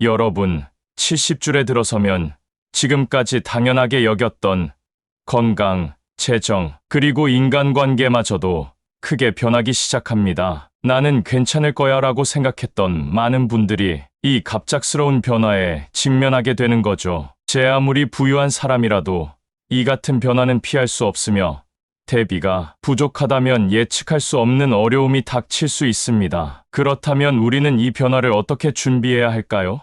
여러분, 70줄에 들어서면 지금까지 당연하게 여겼던 건강, 재정, 그리고 인간관계마저도 크게 변하기 시작합니다. 나는 괜찮을 거야 라고 생각했던 많은 분들이 이 갑작스러운 변화에 직면하게 되는 거죠. 제 아무리 부유한 사람이라도 이 같은 변화는 피할 수 없으며 대비가 부족하다면 예측할 수 없는 어려움이 닥칠 수 있습니다. 그렇다면 우리는 이 변화를 어떻게 준비해야 할까요?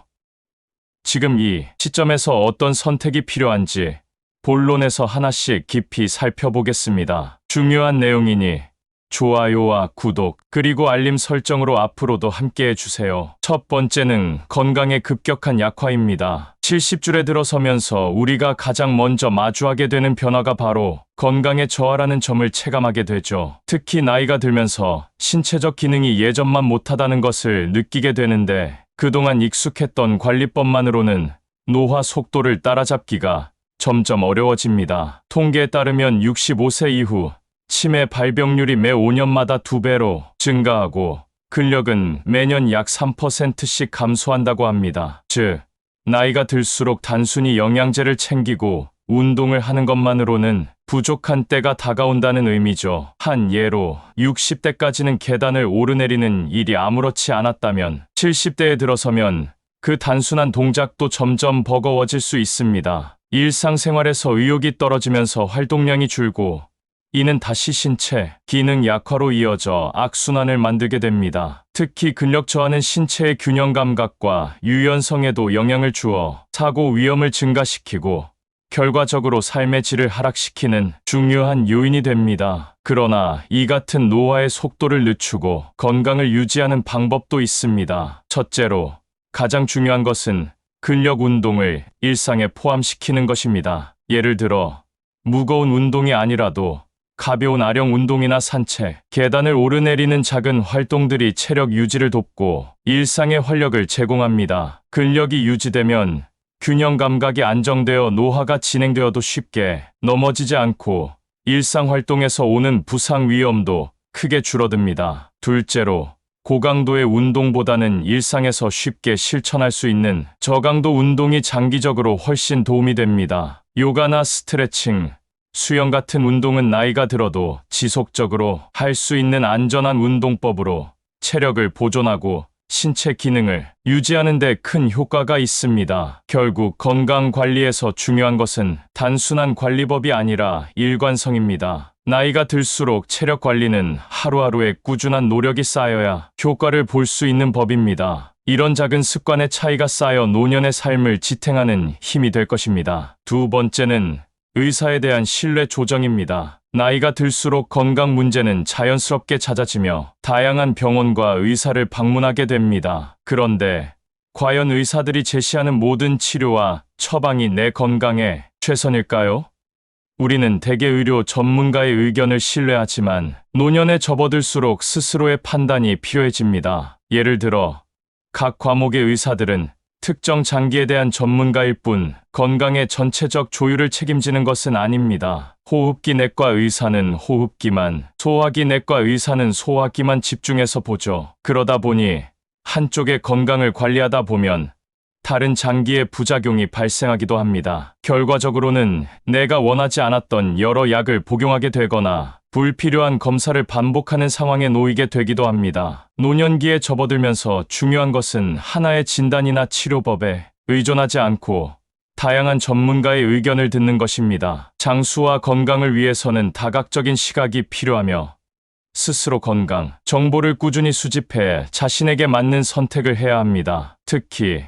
지금 이 시점에서 어떤 선택이 필요한지 본론에서 하나씩 깊이 살펴보겠습니다. 중요한 내용이니 좋아요와 구독, 그리고 알림 설정으로 앞으로도 함께 해주세요. 첫 번째는 건강의 급격한 약화입니다. 70줄에 들어서면서 우리가 가장 먼저 마주하게 되는 변화가 바로 건강의 저하라는 점을 체감하게 되죠. 특히 나이가 들면서 신체적 기능이 예전만 못하다는 것을 느끼게 되는데 그동안 익숙했던 관리법만으로는 노화 속도를 따라잡기가 점점 어려워집니다. 통계에 따르면 65세 이후 치매 발병률이 매 5년마다 두 배로 증가하고 근력은 매년 약 3%씩 감소한다고 합니다. 즉, 나이가 들수록 단순히 영양제를 챙기고 운동을 하는 것만으로는 부족한 때가 다가온다는 의미죠. 한 예로 60대까지는 계단을 오르내리는 일이 아무렇지 않았다면 70대에 들어서면 그 단순한 동작도 점점 버거워질 수 있습니다. 일상생활에서 의욕이 떨어지면서 활동량이 줄고 이는 다시 신체, 기능 약화로 이어져 악순환을 만들게 됩니다. 특히 근력 저하는 신체의 균형 감각과 유연성에도 영향을 주어 사고 위험을 증가시키고 결과적으로 삶의 질을 하락시키는 중요한 요인이 됩니다. 그러나 이 같은 노화의 속도를 늦추고 건강을 유지하는 방법도 있습니다. 첫째로 가장 중요한 것은 근력 운동을 일상에 포함시키는 것입니다. 예를 들어 무거운 운동이 아니라도 가벼운 아령 운동이나 산책, 계단을 오르내리는 작은 활동들이 체력 유지를 돕고 일상의 활력을 제공합니다. 근력이 유지되면 균형 감각이 안정되어 노화가 진행되어도 쉽게 넘어지지 않고 일상 활동에서 오는 부상 위험도 크게 줄어듭니다. 둘째로 고강도의 운동보다는 일상에서 쉽게 실천할 수 있는 저강도 운동이 장기적으로 훨씬 도움이 됩니다. 요가나 스트레칭, 수영 같은 운동은 나이가 들어도 지속적으로 할 수 있는 안전한 운동법으로 체력을 보존하고 신체 기능을 유지하는 데 큰 효과가 있습니다. 결국 건강 관리에서 중요한 것은 단순한 관리법이 아니라 일관성입니다. 나이가 들수록 체력 관리는 하루하루의 꾸준한 노력이 쌓여야 효과를 볼 수 있는 법입니다. 이런 작은 습관의 차이가 쌓여 노년의 삶을 지탱하는 힘이 될 것입니다. 두 번째는 의사에 대한 신뢰 조정입니다. 나이가 들수록 건강 문제는 자연스럽게 잦아지며 다양한 병원과 의사를 방문하게 됩니다. 그런데 과연 의사들이 제시하는 모든 치료와 처방이 내 건강에 최선일까요? 우리는 대개 의료 전문가의 의견을 신뢰하지만 노년에 접어들수록 스스로의 판단이 필요해집니다. 예를 들어 각 과목의 의사들은 특정 장기에 대한 전문가일 뿐 건강의 전체적 조율을 책임지는 것은 아닙니다. 호흡기 내과 의사는 호흡기만, 소화기 내과 의사는 소화기만 집중해서 보죠. 그러다 보니 한쪽의 건강을 관리하다 보면 다른 장기의 부작용이 발생하기도 합니다. 결과적으로는 내가 원하지 않았던 여러 약을 복용하게 되거나 불필요한 검사를 반복하는 상황에 놓이게 되기도 합니다. 노년기에 접어들면서 중요한 것은 하나의 진단이나 치료법에 의존하지 않고 다양한 전문가의 의견을 듣는 것입니다. 장수와 건강을 위해서는 다각적인 시각이 필요하며 스스로 건강, 정보를 꾸준히 수집해 자신에게 맞는 선택을 해야 합니다. 특히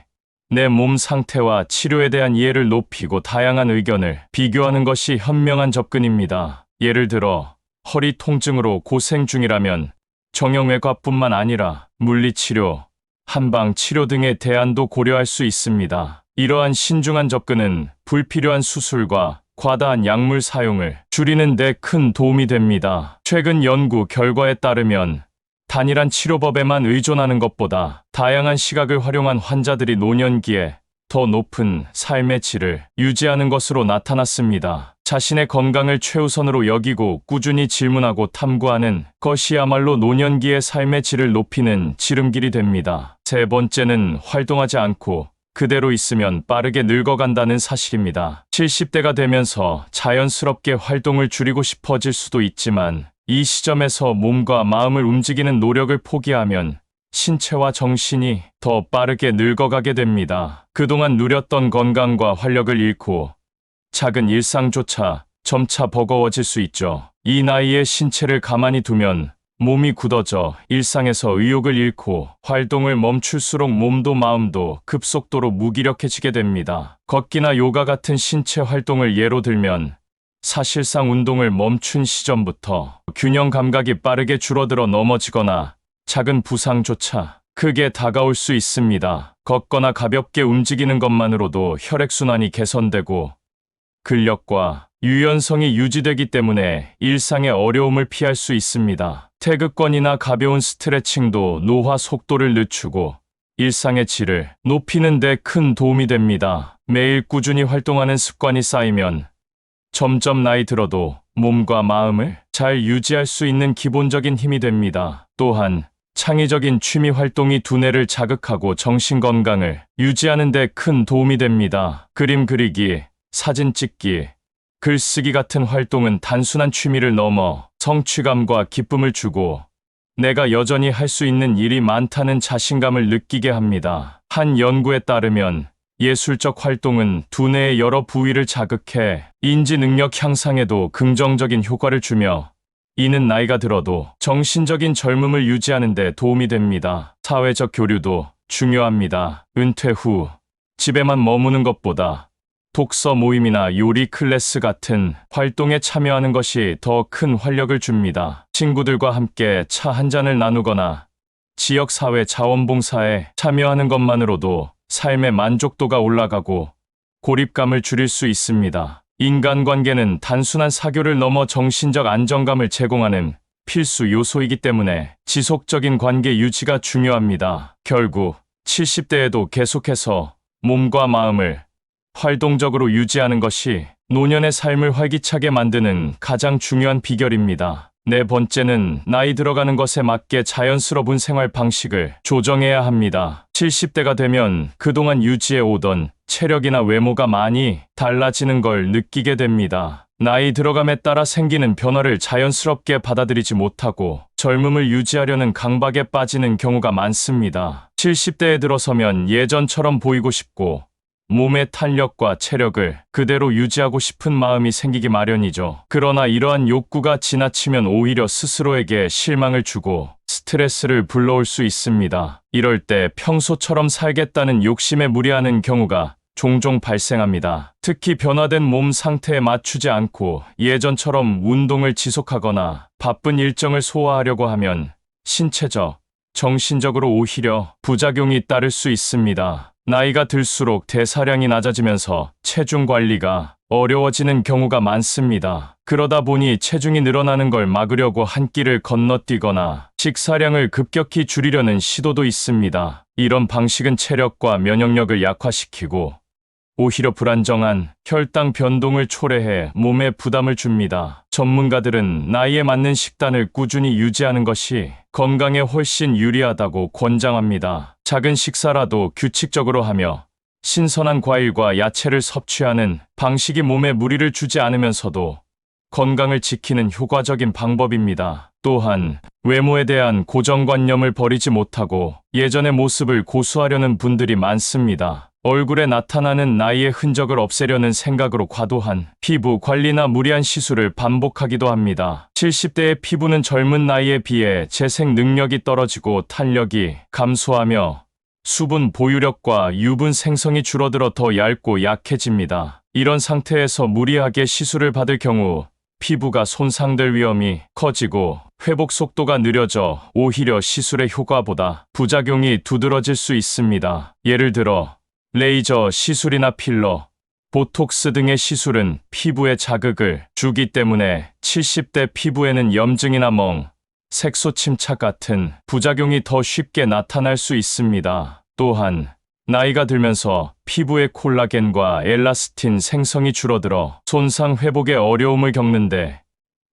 내 몸 상태와 치료에 대한 이해를 높이고 다양한 의견을 비교하는 것이 현명한 접근입니다. 예를 들어 허리 통증으로 고생 중이라면 정형외과뿐만 아니라 물리치료, 한방 치료 등의 대안도 고려할 수 있습니다. 이러한 신중한 접근은 불필요한 수술과 과다한 약물 사용을 줄이는 데 큰 도움이 됩니다. 최근 연구 결과에 따르면 단일한 치료법에만 의존하는 것보다 다양한 시각을 활용한 환자들이 노년기에 더 높은 삶의 질을 유지하는 것으로 나타났습니다. 자신의 건강을 최우선으로 여기고 꾸준히 질문하고 탐구하는 것이야말로 노년기의 삶의 질을 높이는 지름길이 됩니다. 세 번째는 활동하지 않고 그대로 있으면 빠르게 늙어간다는 사실입니다. 70대가 되면서 자연스럽게 활동을 줄이고 싶어질 수도 있지만 이 시점에서 몸과 마음을 움직이는 노력을 포기하면 신체와 정신이 더 빠르게 늙어가게 됩니다. 그동안 누렸던 건강과 활력을 잃고 작은 일상조차 점차 버거워질 수 있죠. 이 나이에 신체를 가만히 두면 몸이 굳어져 일상에서 의욕을 잃고 활동을 멈출수록 몸도 마음도 급속도로 무기력해지게 됩니다. 걷기나 요가 같은 신체 활동을 예로 들면 사실상 운동을 멈춘 시점부터 균형 감각이 빠르게 줄어들어 넘어지거나 작은 부상조차 크게 다가올 수 있습니다. 걷거나 가볍게 움직이는 것만으로도 혈액순환이 개선되고 근력과 유연성이 유지되기 때문에 일상의 어려움을 피할 수 있습니다. 태극권이나 가벼운 스트레칭도 노화 속도를 늦추고 일상의 질을 높이는 데 큰 도움이 됩니다. 매일 꾸준히 활동하는 습관이 쌓이면 점점 나이 들어도 몸과 마음을 잘 유지할 수 있는 기본적인 힘이 됩니다. 또한 창의적인 취미 활동이 두뇌를 자극하고 정신 건강을 유지하는 데 큰 도움이 됩니다. 그림 그리기, 사진 찍기, 글쓰기 같은 활동은 단순한 취미를 넘어 성취감과 기쁨을 주고 내가 여전히 할 수 있는 일이 많다는 자신감을 느끼게 합니다. 한 연구에 따르면 예술적 활동은 두뇌의 여러 부위를 자극해 인지 능력 향상에도 긍정적인 효과를 주며 이는 나이가 들어도 정신적인 젊음을 유지하는 데 도움이 됩니다. 사회적 교류도 중요합니다. 은퇴 후 집에만 머무는 것보다 독서 모임이나 요리 클래스 같은 활동에 참여하는 것이 더 큰 활력을 줍니다. 친구들과 함께 차 한 잔을 나누거나 지역사회 자원봉사에 참여하는 것만으로도 삶의 만족도가 올라가고 고립감을 줄일 수 있습니다. 인간관계는 단순한 사교를 넘어 정신적 안정감을 제공하는 필수 요소이기 때문에 지속적인 관계 유지가 중요합니다. 결국 70대에도 계속해서 몸과 마음을 활동적으로 유지하는 것이 노년의 삶을 활기차게 만드는 가장 중요한 비결입니다. 네 번째는 나이 들어가는 것에 맞게 자연스러운 생활 방식을 조정해야 합니다. 70대가 되면 그동안 유지해 오던 체력이나 외모가 많이 달라지는 걸 느끼게 됩니다. 나이 들어감에 따라 생기는 변화를 자연스럽게 받아들이지 못하고 젊음을 유지하려는 강박에 빠지는 경우가 많습니다. 70대에 들어서면 예전처럼 보이고 싶고 몸의 탄력과 체력을 그대로 유지하고 싶은 마음이 생기기 마련이죠. 그러나 이러한 욕구가 지나치면 오히려 스스로에게 실망을 주고 스트레스를 불러올 수 있습니다. 이럴 때 평소처럼 살겠다는 욕심에 무리하는 경우가 종종 발생합니다. 특히 변화된 몸 상태에 맞추지 않고 예전처럼 운동을 지속하거나 바쁜 일정을 소화하려고 하면 신체적, 정신적으로 오히려 부작용이 따를 수 있습니다. 나이가 들수록 대사량이 낮아지면서 체중 관리가 어려워지는 경우가 많습니다. 그러다 보니 체중이 늘어나는 걸 막으려고 한 끼를 건너뛰거나 식사량을 급격히 줄이려는 시도도 있습니다. 이런 방식은 체력과 면역력을 약화시키고 오히려 불안정한 혈당 변동을 초래해 몸에 부담을 줍니다. 전문가들은 나이에 맞는 식단을 꾸준히 유지하는 것이 건강에 훨씬 유리하다고 권장합니다. 작은 식사라도 규칙적으로 하며 신선한 과일과 야채를 섭취하는 방식이 몸에 무리를 주지 않으면서도 건강을 지키는 효과적인 방법입니다. 또한 외모에 대한 고정관념을 버리지 못하고 예전의 모습을 고수하려는 분들이 많습니다. 얼굴에 나타나는 나이의 흔적을 없애려는 생각으로 과도한 피부 관리나 무리한 시술을 반복하기도 합니다. 70대의 피부는 젊은 나이에 비해 재생 능력이 떨어지고 탄력이 감소하며 수분 보유력과 유분 생성이 줄어들어 더 얇고 약해집니다. 이런 상태에서 무리하게 시술을 받을 경우 피부가 손상될 위험이 커지고 회복 속도가 느려져 오히려 시술의 효과보다 부작용이 두드러질 수 있습니다. 예를 들어 레이저 시술이나 필러, 보톡스 등의 시술은 피부에 자극을 주기 때문에 70대 피부에는 염증이나 멍, 색소 침착 같은 부작용이 더 쉽게 나타날 수 있습니다. 또한 나이가 들면서 피부의 콜라겐과 엘라스틴 생성이 줄어들어 손상 회복에 어려움을 겪는데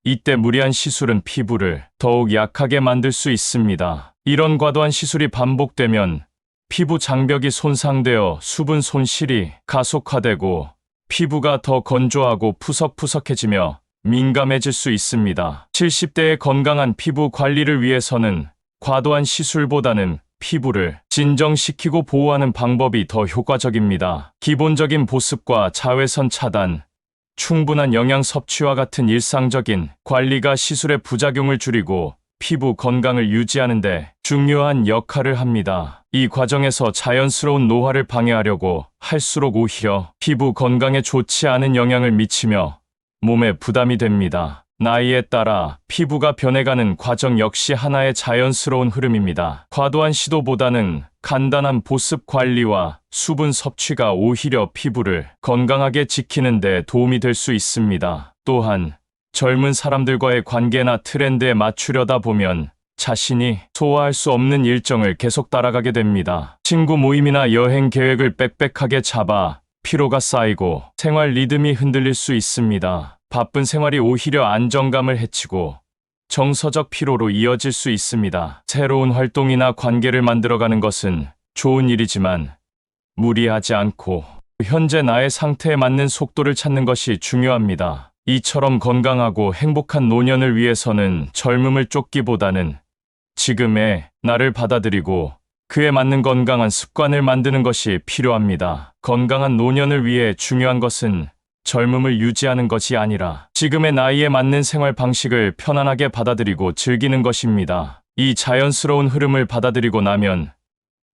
이때 무리한 시술은 피부를 더욱 약하게 만들 수 있습니다. 이런 과도한 시술이 반복되면 피부 장벽이 손상되어 수분 손실이 가속화되고 피부가 더 건조하고 푸석푸석해지며 민감해질 수 있습니다. 70대의 건강한 피부 관리를 위해서는 과도한 시술보다는 피부를 진정시키고 보호하는 방법이 더 효과적입니다. 기본적인 보습과 자외선 차단, 충분한 영양 섭취와 같은 일상적인 관리가 시술의 부작용을 줄이고 피부 건강을 유지하는데 중요한 역할을 합니다. 이 과정에서 자연스러운 노화를 방해하려고 할수록 오히려 피부 건강에 좋지 않은 영향을 미치며 몸에 부담이 됩니다. 나이에 따라 피부가 변해가는 과정 역시 하나의 자연스러운 흐름입니다. 과도한 시도보다는 간단한 보습 관리와 수분 섭취가 오히려 피부를 건강하게 지키는 데 도움이 될 수 있습니다. 또한 젊은 사람들과의 관계나 트렌드에 맞추려다 보면 자신이 소화할 수 없는 일정을 계속 따라가게 됩니다. 친구 모임이나 여행 계획을 빽빽하게 잡아 피로가 쌓이고 생활 리듬이 흔들릴 수 있습니다. 바쁜 생활이 오히려 안정감을 해치고 정서적 피로로 이어질 수 있습니다. 새로운 활동이나 관계를 만들어가는 것은 좋은 일이지만 무리하지 않고 현재 나의 상태에 맞는 속도를 찾는 것이 중요합니다. 이처럼 건강하고 행복한 노년을 위해서는 젊음을 쫓기보다는 지금의 나를 받아들이고 그에 맞는 건강한 습관을 만드는 것이 필요합니다. 건강한 노년을 위해 중요한 것은 젊음을 유지하는 것이 아니라 지금의 나이에 맞는 생활 방식을 편안하게 받아들이고 즐기는 것입니다. 이 자연스러운 흐름을 받아들이고 나면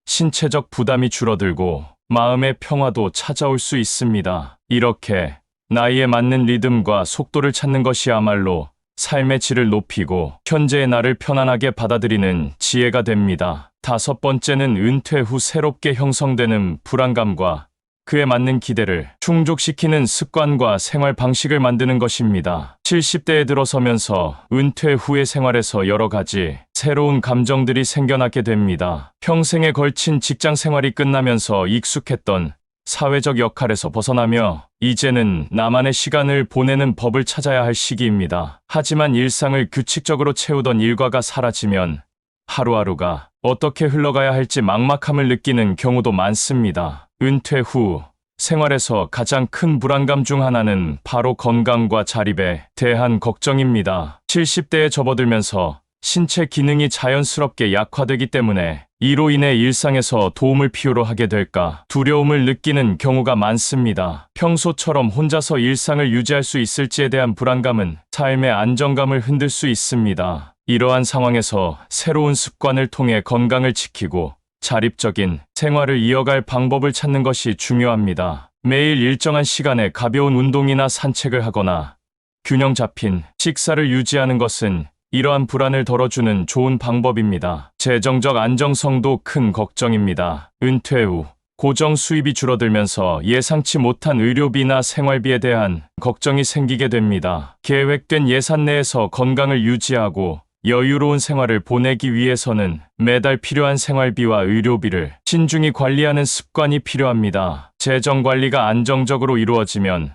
신체적 부담이 줄어들고 마음의 평화도 찾아올 수 있습니다. 이렇게 나이에 맞는 리듬과 속도를 찾는 것이야말로 삶의 질을 높이고 현재의 나를 편안하게 받아들이는 지혜가 됩니다. 다섯 번째는 은퇴 후 새롭게 형성되는 불안감과 그에 맞는 기대를 충족시키는 습관과 생활 방식을 만드는 것입니다. 70대에 들어서면서 은퇴 후의 생활에서 여러 가지 새로운 감정들이 생겨나게 됩니다. 평생에 걸친 직장 생활이 끝나면서 익숙했던 사회적 역할에서 벗어나며 이제는 나만의 시간을 보내는 법을 찾아야 할 시기입니다. 하지만 일상을 규칙적으로 채우던 일과가 사라지면 하루하루가 어떻게 흘러가야 할지 막막함을 느끼는 경우도 많습니다. 은퇴 후 생활에서 가장 큰 불안감 중 하나는 바로 건강과 자립에 대한 걱정입니다. 70대에 접어들면서 신체 기능이 자연스럽게 약화되기 때문에 이로 인해 일상에서 도움을 필요로 하게 될까 두려움을 느끼는 경우가 많습니다. 평소처럼 혼자서 일상을 유지할 수 있을지에 대한 불안감은 삶의 안정감을 흔들 수 있습니다. 이러한 상황에서 새로운 습관을 통해 건강을 지키고 자립적인 생활을 이어갈 방법을 찾는 것이 중요합니다. 매일 일정한 시간에 가벼운 운동이나 산책을 하거나 균형 잡힌 식사를 유지하는 것은 이러한 불안을 덜어주는 좋은 방법입니다. 재정적 안정성도 큰 걱정입니다. 은퇴 후 고정 수입이 줄어들면서 예상치 못한 의료비나 생활비에 대한 걱정이 생기게 됩니다. 계획된 예산 내에서 건강을 유지하고 여유로운 생활을 보내기 위해서는 매달 필요한 생활비와 의료비를 신중히 관리하는 습관이 필요합니다. 재정 관리가 안정적으로 이루어지면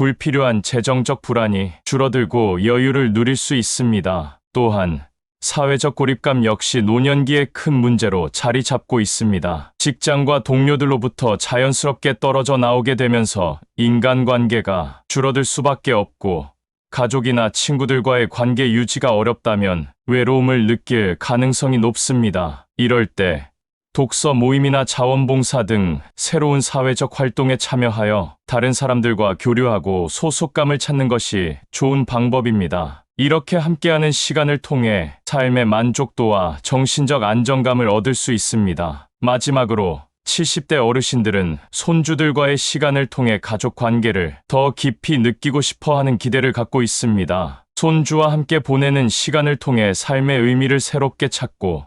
불필요한 재정적 불안이 줄어들고 여유를 누릴 수 있습니다. 또한 사회적 고립감 역시 노년기의 큰 문제로 자리 잡고 있습니다. 직장과 동료들로부터 자연스럽게 떨어져 나오게 되면서 인간관계가 줄어들 수밖에 없고 가족이나 친구들과의 관계 유지가 어렵다면 외로움을 느낄 가능성이 높습니다. 이럴 때 독서 모임이나 자원봉사 등 새로운 사회적 활동에 참여하여 다른 사람들과 교류하고 소속감을 찾는 것이 좋은 방법입니다. 이렇게 함께하는 시간을 통해 삶의 만족도와 정신적 안정감을 얻을 수 있습니다. 마지막으로 70대 어르신들은 손주들과의 시간을 통해 가족 관계를 더 깊이 느끼고 싶어 하는 기대를 갖고 있습니다. 손주와 함께 보내는 시간을 통해 삶의 의미를 새롭게 찾고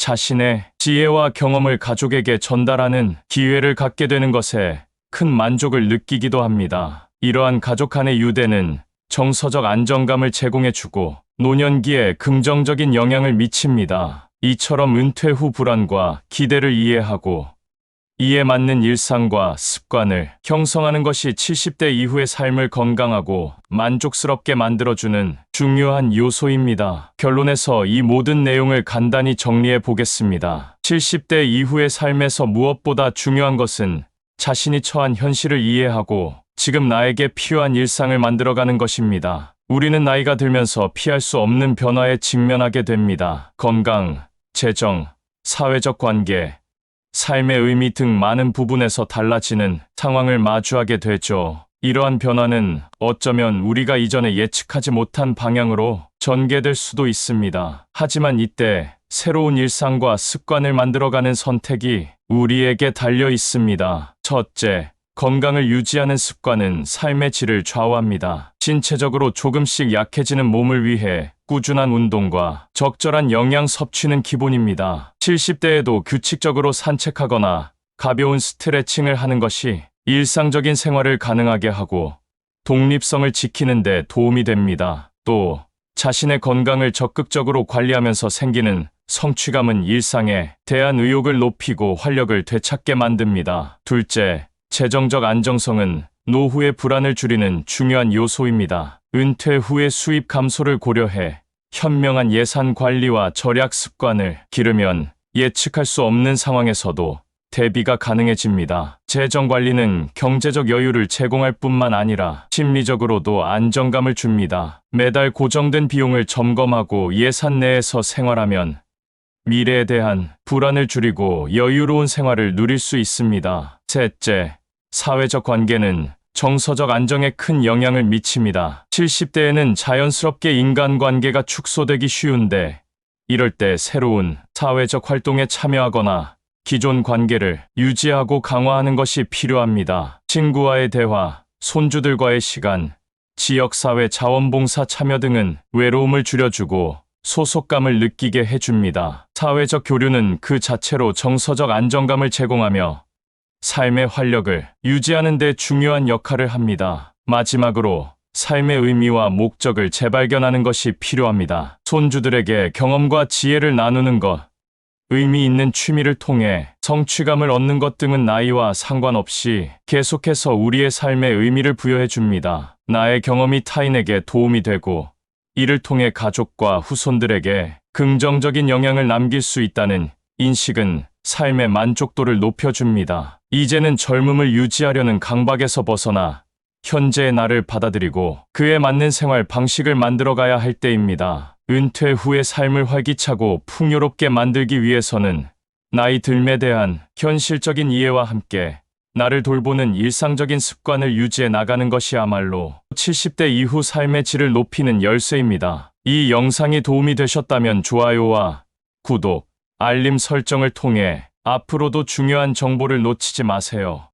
자신의 지혜와 경험을 가족에게 전달하는 기회를 갖게 되는 것에 큰 만족을 느끼기도 합니다. 이러한 가족 간의 유대는 정서적 안정감을 제공해주고 노년기에 긍정적인 영향을 미칩니다. 이처럼 은퇴 후 불안과 기대를 이해하고 이에 맞는 일상과 습관을 형성하는 것이 70대 이후의 삶을 건강하고 만족스럽게 만들어주는 중요한 요소입니다. 결론에서 이 모든 내용을 간단히 정리해 보겠습니다. 70대 이후의 삶에서 무엇보다 중요한 것은 자신이 처한 현실을 이해하고 지금 나에게 필요한 일상을 만들어가는 것입니다. 우리는 나이가 들면서 피할 수 없는 변화에 직면하게 됩니다. 건강, 재정, 사회적 관계, 삶의 의미 등 많은 부분에서 달라지는 상황을 마주하게 되죠. 이러한 변화는 어쩌면 우리가 이전에 예측하지 못한 방향으로 전개될 수도 있습니다. 하지만 이때 새로운 일상과 습관을 만들어가는 선택이 우리에게 달려 있습니다. 첫째, 건강을 유지하는 습관은 삶의 질을 좌우합니다. 신체적으로 조금씩 약해지는 몸을 위해 꾸준한 운동과 적절한 영양 섭취는 기본입니다. 70대에도 규칙적으로 산책하거나 가벼운 스트레칭을 하는 것이 일상적인 생활을 가능하게 하고 독립성을 지키는 데 도움이 됩니다. 또 자신의 건강을 적극적으로 관리하면서 생기는 성취감은 일상에 대한 의욕을 높이고 활력을 되찾게 만듭니다. 둘째, 재정적 안정성은 노후의 불안을 줄이는 중요한 요소입니다. 은퇴 후의 수입 감소를 고려해 현명한 예산 관리와 절약 습관을 기르면 예측할 수 없는 상황에서도 대비가 가능해집니다. 재정 관리는 경제적 여유를 제공할 뿐만 아니라 심리적으로도 안정감을 줍니다. 매달 고정된 비용을 점검하고 예산 내에서 생활하면 미래에 대한 불안을 줄이고 여유로운 생활을 누릴 수 있습니다. 셋째, 사회적 관계는 정서적 안정에 큰 영향을 미칩니다. 70대에는 자연스럽게 인간관계가 축소되기 쉬운데 이럴 때 새로운 사회적 활동에 참여하거나 기존 관계를 유지하고 강화하는 것이 필요합니다. 친구와의 대화, 손주들과의 시간, 지역사회 자원봉사 참여 등은 외로움을 줄여주고 소속감을 느끼게 해줍니다. 사회적 교류는 그 자체로 정서적 안정감을 제공하며 삶의 활력을 유지하는 데 중요한 역할을 합니다. 마지막으로 삶의 의미와 목적을 재발견하는 것이 필요합니다. 손주들에게 경험과 지혜를 나누는 것, 의미 있는 취미를 통해 성취감을 얻는 것 등은 나이와 상관없이 계속해서 우리의 삶에 의미를 부여해 줍니다. 나의 경험이 타인에게 도움이 되고 이를 통해 가족과 후손들에게 긍정적인 영향을 남길 수 있다는 인식은 삶의 만족도를 높여줍니다. 이제는 젊음을 유지하려는 강박에서 벗어나 현재의 나를 받아들이고 그에 맞는 생활 방식을 만들어가야 할 때입니다. 은퇴 후의 삶을 활기차고 풍요롭게 만들기 위해서는 나이 들에 대한 현실적인 이해와 함께 나를 돌보는 일상적인 습관을 유지해 나가는 것이야말로 70대 이후 삶의 질을 높이는 열쇠입니다. 이 영상이 도움이 되셨다면 좋아요와 구독, 알림 설정을 통해 앞으로도 중요한 정보를 놓치지 마세요.